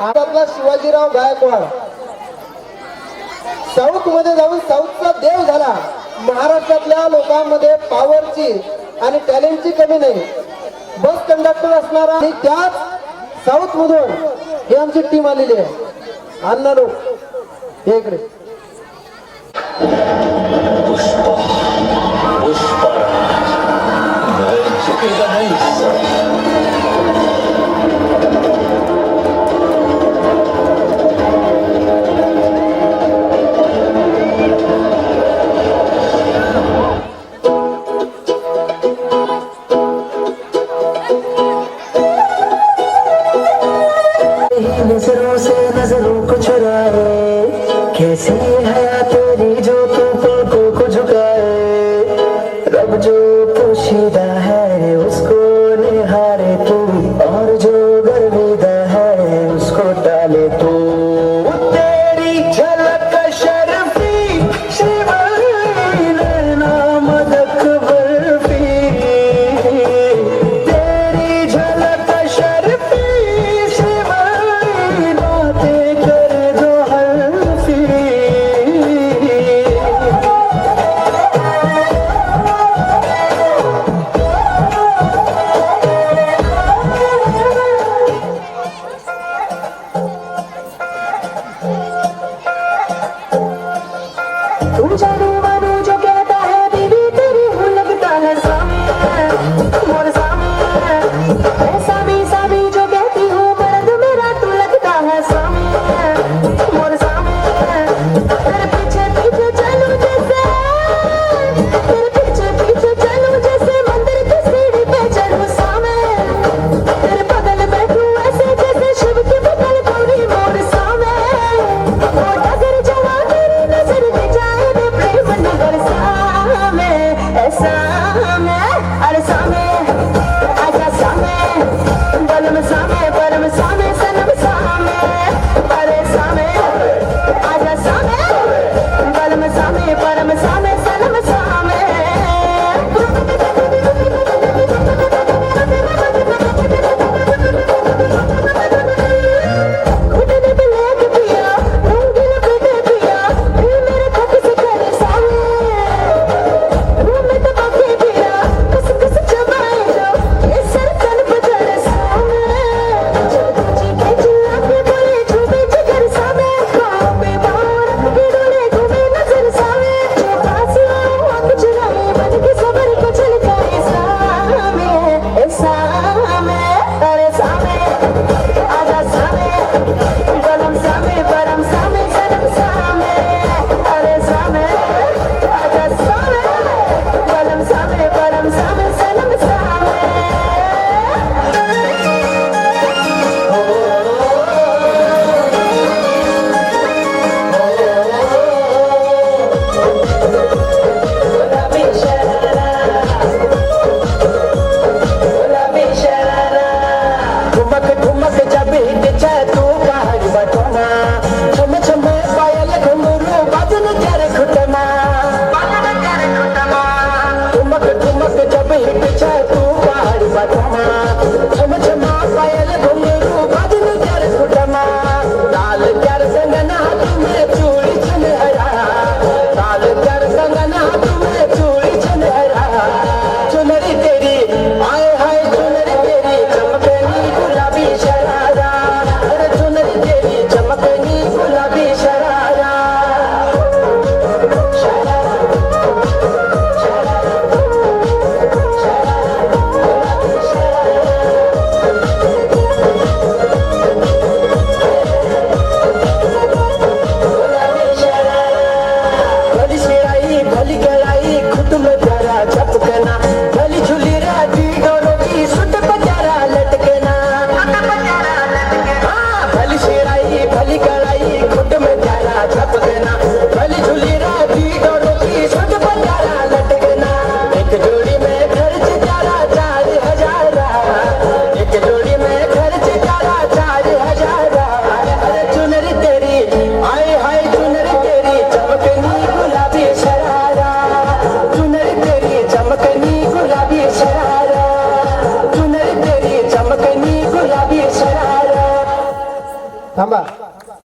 आतातला शिवाजीराव गायकवाड. साऊथमध्ये जाऊन साऊथचा देव झाला. महाराष्ट्रातल्या लोकांमध्ये पॉवरची आणि टॅलेंटची कमी नाही. बस कंडक्टर असणारा आणि त्याच साऊथ मधून ही आमची टीम आलेली आहे. अण्णा लोक हे इकडे. पुष्प पुष्प. nunca chorar 노자로 마노 I'm a. ठुमक ठुमकच्या भेटच्या तू पहाडी वाटोना छम छम पायल घुमरू बाजून चार खुटमा ठुमक ठुमकच्या भेटच्या तू पहाडी वाटोना छम छम पायल घुमरू बाजून चार खुटमा लाल चार